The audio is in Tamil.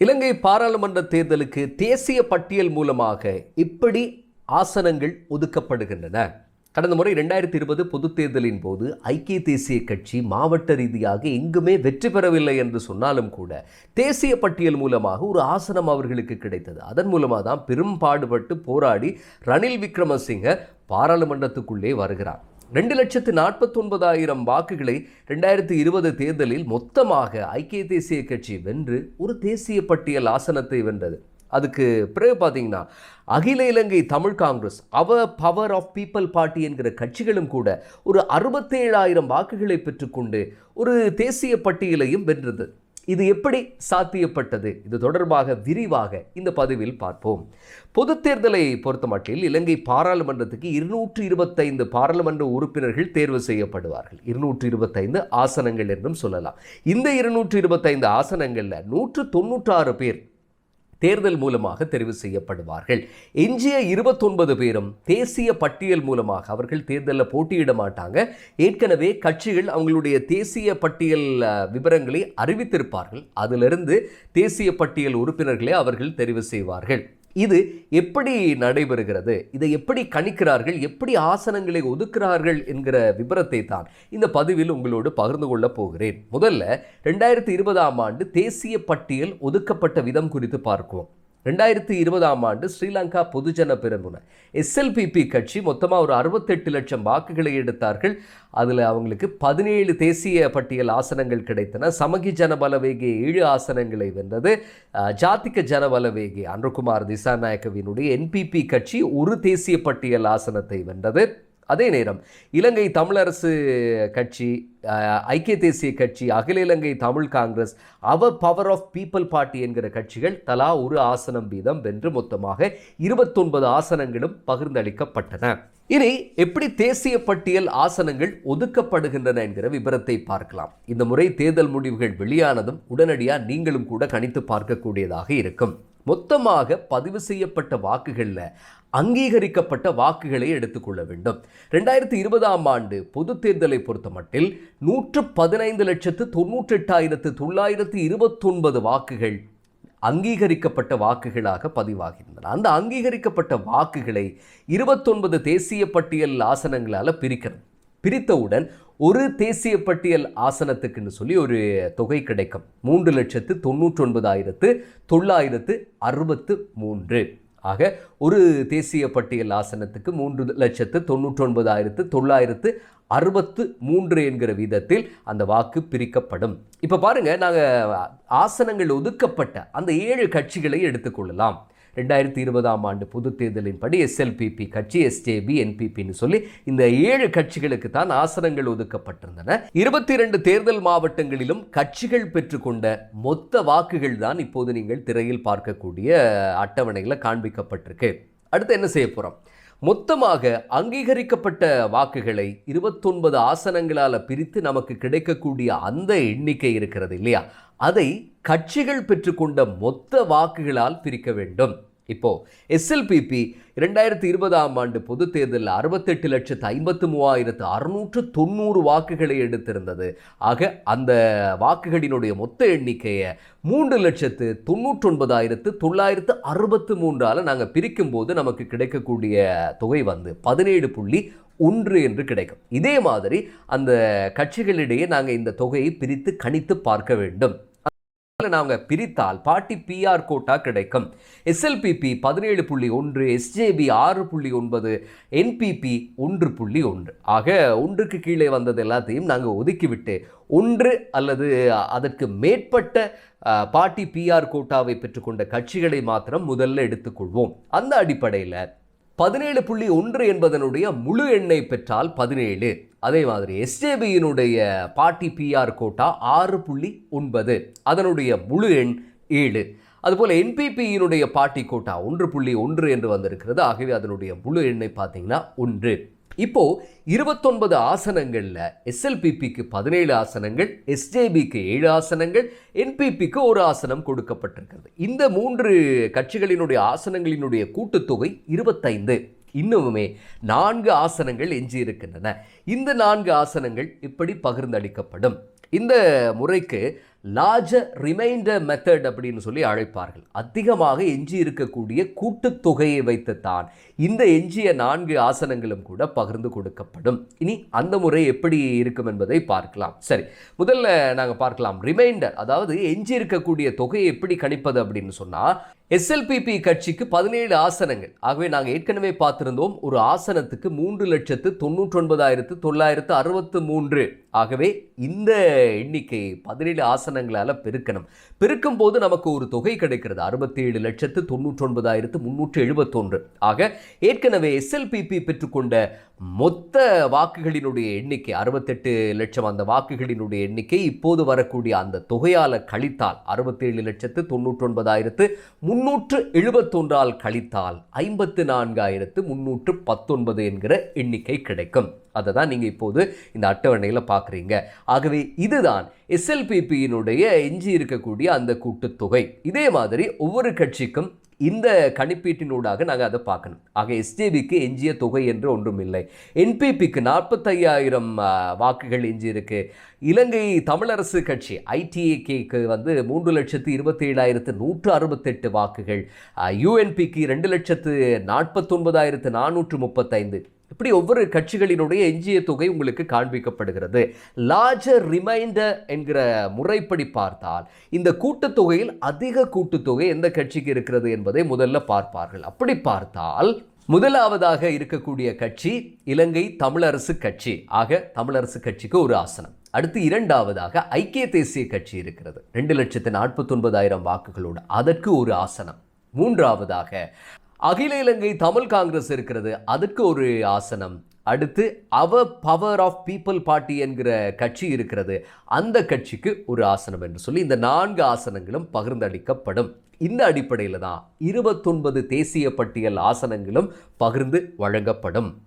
இலங்கை பாராளுமன்ற தேர்தலுக்கு தேசிய பட்டியல் மூலமாக இப்படி ஆசனங்கள் ஒதுக்கப்படுகின்றன. கடந்த முறை ரெண்டாயிரத்தி இருபது பொதுத் தேர்தலின் போது ஐக்கிய தேசிய கட்சி மாவட்ட ரீதியாக எங்குமே வெற்றி பெறவில்லை என்று சொன்னாலும் கூட தேசிய பட்டியல் மூலமாக ஒரு ஆசனம் அவர்களுக்கு கிடைத்தது. அதன் மூலமாக தான் பெரும் பாடுபட்டு போராடி ரணில் விக்ரமசிங்க பாராளுமன்றத்துக்குள்ளே வருகிறார். ரெண்டு லட்சத்து நாற்பத்தொன்பதாயிரம் வாக்குகளை ரெண்டாயிரத்தி இருபது தேர்தலில் மொத்தமாக ஐக்கிய தேசிய கட்சி வென்று ஒரு தேசிய பட்டியல் ஆசனத்தை வென்றது. அதுக்கு பிறகு பார்த்தீங்கன்னா அகில இலங்கை தமிழ் காங்கிரஸ் அவ பவர் ஆஃப் பீப்பிள் பார்ட்டி என்கிற கட்சிகளும் கூட ஒரு அறுபத்தேழாயிரம் வாக்குகளை பெற்றுக்கொண்டு ஒரு தேசிய பட்டியலையும் வென்றது. இது எப்படி சாத்தியப்பட்டது? இது தொடர்பாக விரிவாக இந்த பதிவில் பார்ப்போம். பொதுத் தேர்தலை பொறுத்தமட்டில் இலங்கை பாராளுமன்றத்துக்கு இருநூற்று இருபத்தைந்து பாராளுமன்ற உறுப்பினர்கள் தேர்வு செய்யப்படுவார்கள். இருநூற்று இருபத்தைந்து ஆசனங்கள் என்றும் சொல்லலாம். இந்த இருநூற்று இருபத்தைந்து ஆசனங்களில் நூற்று தொண்ணூற்றாறு பேர் தேர்தல் மூலமாக தெரிவு செய்யப்படுவார்கள். எஞ்சிய இருபத்தொன்பது பேரும் தேசிய பட்டியல் மூலமாக அவர்கள் தேர்தலில் போட்டியிட மாட்டாங்க. ஏற்கனவே கட்சிகள் அவங்களுடைய தேசிய பட்டியல் விவரங்களை அறிவித்திருப்பார்கள். அதிலிருந்து தேசிய பட்டியல் உறுப்பினர்களை அவர்கள் தெரிவு செய்வார்கள். இது எப்படி நடைபெறுகிறது? இதை எப்படி கணிக்கிறார்கள்? எப்படி ஆசனங்களை ஒதுக்கிறார்கள் என்கிற விபரத்தை தான் இந்த பதிவில் உங்களோடு பகிர்ந்து கொள்ளப் போகிறேன். முதல்ல ரெண்டாயிரத்தி இருபதாம் ஆண்டு தேசிய பட்டியல் ஒதுக்கப்பட்ட விதம் குறித்து பார்க்குவோம். ரெண்டாயிரத்தி இருபதாம் ஆண்டு ஸ்ரீலங்கா பொதுஜன பெரமுன. எஸ்எல்பிபி கட்சி மொத்தமாக ஒரு அறுபத்தெட்டு லட்சம் வாக்குகளை எடுத்தார்கள். அதில் அவங்களுக்கு பதினேழு தேசிய பட்டியல் ஆசனங்கள் கிடைத்தன. சமகி ஜனபலவேகே ஏழு ஆசனங்களை வென்றது. ஜாத்திக ஜாதிக ஜனபலவேகே அன்ருகுமார் திசாநாயக்கவினுடைய என்பிபி கட்சி ஒரு தேசிய பட்டியல் ஆசனத்தை வென்றது. அதே நேரம் இலங்கை தமிழரசு கட்சி ஐக்கிய தேசிய கட்சி அகில இலங்கை தமிழ் காங்கிரஸ் அவ பவர் ஆஃப் பீப்பிள் பார்ட்டி என்கிற கட்சிகள் தலா ஒரு ஆசனம் வீதம் வென்று மொத்தமாக இருபத்தொன்பது ஆசனங்களும் பகிர்ந்தளிக்கப்பட்டன. இனி எப்படி தேசிய பட்டியல் ஆசனங்கள் ஒதுக்கப்படுகின்றன என்கிற விபரத்தை பார்க்கலாம். இந்த முறை தேர்தல் முடிவுகள் வெளியானதும் உடனடியாக நீங்களும் கூட கணித்து பார்க்கக்கூடியதாக இருக்கும். மொத்தமாக பதிவு செய்யப்பட்ட வாக்குகளில் அங்கீகரிக்கப்பட்ட வாக்குகளை எடுத்துக்கொள்ள வேண்டும். ரெண்டாயிரத்தி இருபதாம் ஆண்டு பொது தேர்தலை பொறுத்த மட்டில் நூற்று பதினைந்து லட்சத்து தொன்னூற்றெட்டாயிரத்து தொள்ளாயிரத்து இருபத்தொன்பது வாக்குகள் அங்கீகரிக்கப்பட்ட வாக்குகளாக பதிவாகின்றன அந்த அங்கீகரிக்கப்பட்ட வாக்குகளை இருபத்தொன்பது தேசிய பட்டியல் ஆசனங்களால் பிரிக்கணும் பிரித்தவுடன் ஒரு தேசிய பட்டியல் ஆசனத்துக்குன்னு சொல்லி ஒரு தொகை கிடைக்கும். மூன்று லட்சத்து தொண்ணூற்றொன்பதாயிரத்து தொள்ளாயிரத்து அறுபத்து மூன்று. ஆக ஒரு தேசிய பட்டியல் ஆசனத்துக்கு மூன்று லட்சத்து தொண்ணூற்றொன்பதாயிரத்து தொள்ளாயிரத்து அறுபத்து மூன்று என்கிற விதத்தில் அந்த வாக்கு பிரிக்கப்படும். இப்போ பாருங்கள் நாங்கள் ஆசனங்கள் ஒதுக்கப்பட்ட அந்த ஏழு கட்சிகளை எடுத்துக்கொள்ளலாம். ரெண்டாயிரத்தி இருபதாம் ஆண்டு பொது தேர்தலின்படி எஸ்எல்பிபி கட்சி எஸ்ஜேபி என்பிபின்னு சொல்லி இந்த ஏழு கட்சிகளுக்கு தான் ஆசனங்கள் ஒதுக்கப்பட்டிருந்தன. இருபத்தி இரண்டு தேர்தல் மாவட்டங்களிலும் கட்சிகள் பெற்றுக்கொண்ட மொத்த வாக்குகள் தான் இப்போது நீங்கள் திரையில் பார்க்கக்கூடிய அட்டவணையில் காண்பிக்கப்பட்டிருக்கு. அடுத்து என்ன செய்ய போகிறோம் மொத்தமாக அங்கீகரிக்கப்பட்ட வாக்குகளை இருபத்தொன்பது ஆசனங்களால் பிரித்து நமக்கு கிடைக்கக்கூடிய அந்த எண்ணிக்கை இருக்கிறது இல்லையா? அதை கட்சிகள் பெற்றுக்கொண்ட மொத்த வாக்குகளால் பிரிக்க வேண்டும். இப்போ எஸ்எல்பிபி இரண்டாயிரத்தி இருபதாம் ஆண்டு பொது தேர்தலில் அறுபத்தெட்டு லட்சத்து ஐம்பத்து மூவாயிரத்து அறுநூற்று தொண்ணூறு வாக்குகளை எடுத்திருந்தது. ஆக அந்த வாக்குகளினுடைய மொத்த எண்ணிக்கையை மூன்று லட்சத்து தொண்ணூற்றொன்பதாயிரத்து தொள்ளாயிரத்து அறுபத்து மூன்றால் நாங்கள் பிரிக்கும்போது நமக்கு கிடைக்கக்கூடிய தொகை வந்து பதினேழு புள்ளி ஒன்று என்று கிடைக்கும். இதே மாதிரி அந்த கட்சிகளிடையே நாங்கள் இந்த தொகையை பிரித்து கணித்து பார்க்க வேண்டும். நாங்கள் பிரித்தால் பாட்டி பிஆர் கோட்டா கிடைக்கும். எஸ்எல்பிபி பதினேழு புள்ளி ஒன்று எஸ்ஜேபி ஆறு புள்ளி ஒன்பது என்பிபி ஒன்று புள்ளி ஒன்று. ஆக ஒன்றுக்கு கீழே வந்தது எல்லாத்தையும் நாங்கள் ஒதுக்கிவிட்டு ஒன்று அல்லது அதற்கு மேற்பட்ட பாட்டி பிஆர் கோட்டாவை பெற்றுக்கொண்ட கட்சிகளை மாத்திரம் முதல்ல எடுத்துக்கொள்வோம். அந்த அடிப்படையில் பதினேழு புள்ளி ஒன்று என்பதனுடைய முழு எண்ணை பெற்றால் பதினேழு. அதே மாதிரி எஸ்ஜேபியினுடைய பாட்டி பிஆர் கோட்டா ஆறு புள்ளி ஒன்பது. அதனுடைய முழு எண் ஏழு. அதுபோல் என்பிபியினுடைய பாட்டி கோட்டா ஒன்று புள்ளி ஒன்று என்று வந்திருக்கிறது. ஆகவே அதனுடைய முழு எண்ணை பார்த்தீங்கன்னா ஒன்று. இப்போ இருபத்தொன்பது ஆசனங்களில் எஸ்எல்பிபிக்கு பதினேழு ஆசனங்கள் எஸ்ஜேபிக்கு ஏழு ஆசனங்கள் என்பிபிக்கு ஒரு ஆசனம் கொடுக்கப்பட்டிருக்கிறது. இந்த மூன்று கட்சிகளினுடைய ஆசனங்களினுடைய கூட்டுத்தொகை இருபத்தைந்து. இன்னுமே நான்கு ஆசனங்கள் எஞ்சி இருக்கின்றன இந்த நான்கு ஆசனங்கள் இப்படி பகிர்ந்தளிக்கப்படும். இந்த முறைக்கு லார்ஜர் ரிமைண்டர் மெத்தட் அப்படின்னு சொல்லி அழைப்பார்கள். அதிகமாக எஞ்சி இருக்கக்கூடிய கூட்டுத்தொகையை வைத்துத்தான் இந்த எஞ்சிய நான்கு ஆசனங்களும் கூட பகிர்ந்து கொடுக்கப்படும். இனி அந்த முறை எப்படி இருக்கும் என்பதை பார்க்கலாம். சரி முதல்ல நாங்கள் பார்க்கலாம். ரிமைண்டர் அதாவது எஞ்சி இருக்கக்கூடிய தொகையை எப்படி கணிப்பது அப்படின்னு சொன்னால் எஸ்எல்பிபி கட்சிக்கு பதினேழு ஆசனங்கள். ஆகவே நாங்கள் ஏற்கனவே பார்த்திருந்தோம் ஒரு ஆசனத்துக்கு மூன்று லட்சத்து தொண்ணூற்றி ஒன்பதாயிரத்து தொள்ளாயிரத்து அறுபத்து மூன்று. ஆகவே இந்த எண்ணிக்கை பதினேழு ஆசனம் ஆசனங்களால் பெருக்கணும். பெருக்கும் போது நமக்கு ஒரு தொகை கிடைக்கிறது. அறுபத்தி ஏழு லட்சத்து தொண்ணூற்றி ஒன்பதாயிரத்து முன்னூற்று எழுபத்தொன்று ஆக ஏற்கனவே எஸ்எல்பிபி பெற்றுக்கொண்ட மொத்த வாக்குகளினுடைய எண்ணிக்கை அறுபத்தெட்டு லட்சம் அந்த வாக்குகளினுடைய எண்ணிக்கை இப்போது வரக்கூடிய அந்த தொகையால் கழித்தால் அறுபத்தேழு லட்சத்து தொண்ணூற்றி ஒன்பதாயிரத்து முன்னூற்று எழுபத்தொன்றால் கழித்தால் ஐம்பத்து நான்காயிரத்து முன்னூற்று பத்தொன்பது என்கிற எண்ணிக்கை கிடைக்கும். அதை தான் நீங்கள் இப்போது இந்த அட்டவணையில் பார்க்குறீங்க ஆகவே இதுதான் எஸ்எல்பிபியினுடைய எஞ்சி இருக்கக்கூடிய அந்த கூட்டுத்தொகை. இதே மாதிரி ஒவ்வொரு கட்சிக்கும் இந்த கணிப்பீட்டினூடாக நாங்கள் அதை பார்க்கணும். ஆக எஸ்ஜேபிக்கு எஞ்சிய தொகை என்று ஒன்றும் இல்லை என்பிபிக்கு நாற்பத்தையாயிரம் வாக்குகள் எஞ்சி இருக்கு. இலங்கை தமிழரசு கட்சி ஐடிஏகேக்கு வந்து மூன்று லட்சத்து இருபத்தி ஏழாயிரத்து நூற்று அறுபத்தெட்டு வாக்குகள். யூஎன்பிக்கு ரெண்டு லட்சத்து நாற்பத்தொன்பதாயிரத்து நானூற்று முப்பத்தைந்து. இப்படி ஒவ்வொரு கட்சிகளினுடைய எஞ்சிய தொகை உங்களுக்கு காண்பிக்கப்படுகிறது. லார்ஜர் ரிமைண்டர் என்கிற முறைப்படி பார்த்தால் இந்த கூட்டுத்தொகையில் அதிக கூட்டுத்தொகை எந்த கட்சிக்கு இருக்கிறது என்பதை முதல்ல பார்ப்பார்கள். அப்படி பார்த்தால் முதலாவதாக இருக்கக்கூடிய கட்சி இலங்கை தமிழரசு கட்சி. ஆக தமிழரசு கட்சிக்கு ஒரு ஆசனம். அடுத்து இரண்டாவதாக ஐக்கிய தேசிய கட்சி இருக்கிறது. ரெண்டு லட்சத்து நாற்பத்தொன்பதாயிரம் வாக்குகளோடு அதற்கு ஒரு ஆசனம். மூன்றாவதாக அகில இலங்கை தமிழ் காங்கிரஸ் இருக்கிறது. அதுக்கு ஒரு ஆசனம். அடுத்து அவ பவர் ஆஃப் பீப்புள் பார்ட்டி என்கிற கட்சி இருக்கிறது. அந்த கட்சிக்கு ஒரு ஆசனம் என்று சொல்லி இந்த நான்கு ஆசனங்களும் பகிர்ந்தளிக்கப்படும். இந்த அடிப்படையில் தான் இருபத்தொன்பது தேசிய பட்டியல் ஆசனங்களும் பகிர்ந்து வழங்கப்படும்.